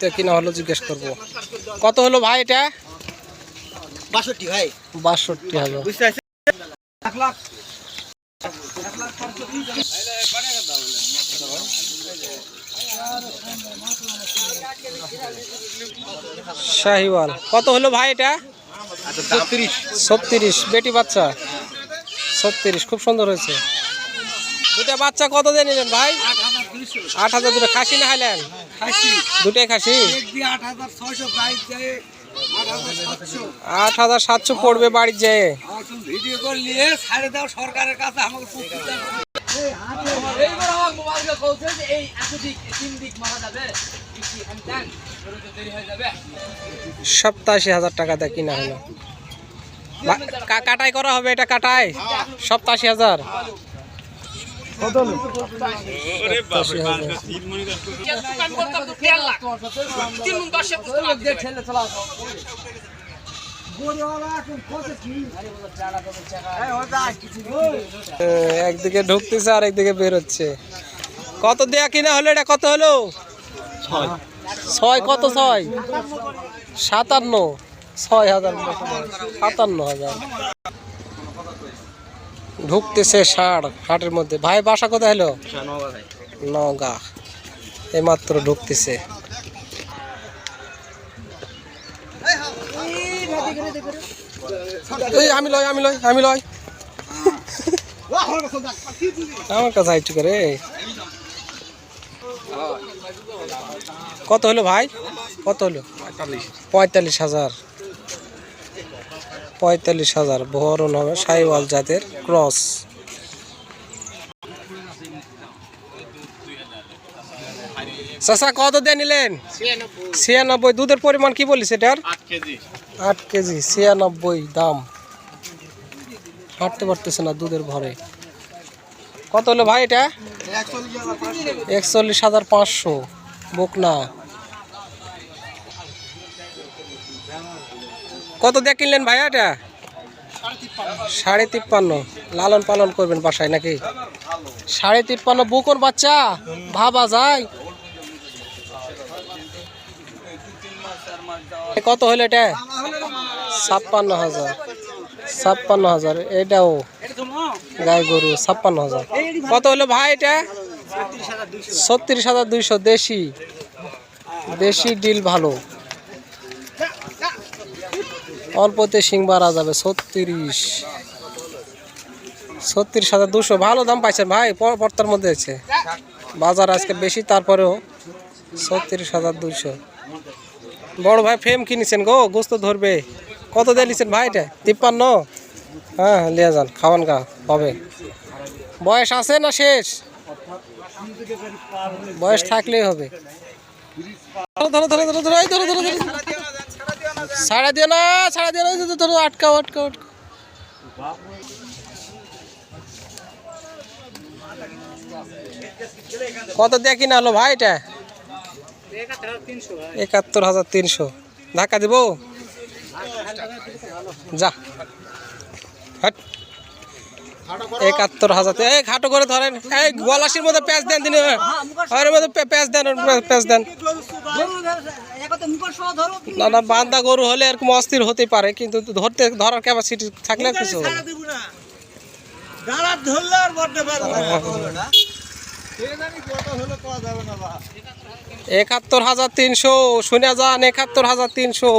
তে কিনা হলো জিজ্ঞেস করব। কত হলো ভাই এটা? বাষট্টি ভাই। বাষট্টি হলো। শাহিওয়াল। কত হলো ভাই এটা? ছত্রিশ। ছত্রিশ। বেটি বাচ্চা? ছত্রিশ। খুব সুন্দর হয়েছে। দুটা বাচ্চা কত দিয়ে নিলেন ভাই? আট হাজার দুটো খাসি না হাইলেন দুটাই খাসি? আট হাজার সাতশো। পড়বে বাড়ির যেয়ে। ভিডিও করে নিয়ে ছাড়ে দাও সরকারের কাছে হয়ে সপ্তাশি হাজার টাকা দিয়ে কিনা হলো। কাটাই করা হবে এটা কাটাই? সপ্তাশি হাজার? একদিকে ঢুকতেছে আর একদিকে বেরোচ্ছে। কত দেয়া কিনা হলো এটা কত হলো? ছয়। কত ছয়? সাতান্ন। ছয় হাজার সাতান্ন হাজার। ঢুকতেছে ষাড় হাটের মধ্যে। ভাই, বাসা কোথায় হলো? নগা এইমাত্র ঢুকতেছে। আমি লয় আমি লয় আমি লয় আমার কাছে একটু করে কত হলো ভাই? কত হলো? পঁয়তাল্লিশ হাজার। পঁয়তাল্লিশ হাজার। বহরন হবে সাইওয়াল জাতের ক্রস। কত দিয়ে নিলেন? ছিয়ানব্বই। দুধের পরিমাণ কি বলিস এটার? আট কেজি, ছিয়ানব্বই দাম। হাঁটতে পারতেছে না দুধের ভরে কত হলো ভাই এটা? একচল্লিশ হাজার পাঁচশো। বকনা। কত দিয়ে কিনলেন ভাই এটা? সাড়ে তিপ্পান্ন। লালন পালন করবেন বাসায় নাকি? সাড়ে তিপ্পান্ন। বুকর বাচ্চা? ভাবা যায়। কত হলো এটা? ছাপ্পান্ন হাজার। ছাপ্পান্ন হাজার। এটাও গাই গরু, ছাপ্পান্ন হাজার। কত হলো ভাই এটা? ছত্রিশ হাজার দুইশো। দেশি। দেশি ডিল ভালো। অল্পতে সিং বাড়া যাবে, ছত্রিশ। ছত্রিশ হাজার দুশো। ভালো দাম পাইছেন ভাই পর্তার মধ্যে আছে। বাজার আজকে বেশি, তারপরেও ছত্রিশ হাজার দুশো। বড় ভাই ফ্রেম কিনেছেন গো, গোস্ত ধরবে। কত দিয়ে নিছেন ভাই এটা? তিপ্পান্ন? হ্যাঁ লিয়ে যান, খাওয়ান গা, হবে। বয়স আছে না শেষ? বয়স থাকলেই হবে। ধরো ধরো ধরো ধরো ধরো ধরো ধরো। ছাড়া দিও না, সাড়ে দিও না তোর আটকাও আটকাও আটকাও। কত দিয়ে কিনা হলো ভাই এটা? একাত্তর হাজার তিনশো। ধাক্কা দিব? যা। হাট। একাত্তর হাজার এই খাটো করে ধরেন এই গলাসির মধ্যে প্যাঁচ দেন তিনি। ওর মধ্যে প্যাঁচ দেন প্যাঁচ দেন। না না বান্দা গরু হলে এরকম অস্থির হতে পারে কিন্তু ধরতে ধরার ক্যাপাসিটি থাকলে কিছু ধরলে আর বড্ডে একাত্তর হাজার তিনশো শুনে যান একাত্তর হাজার তিনশো।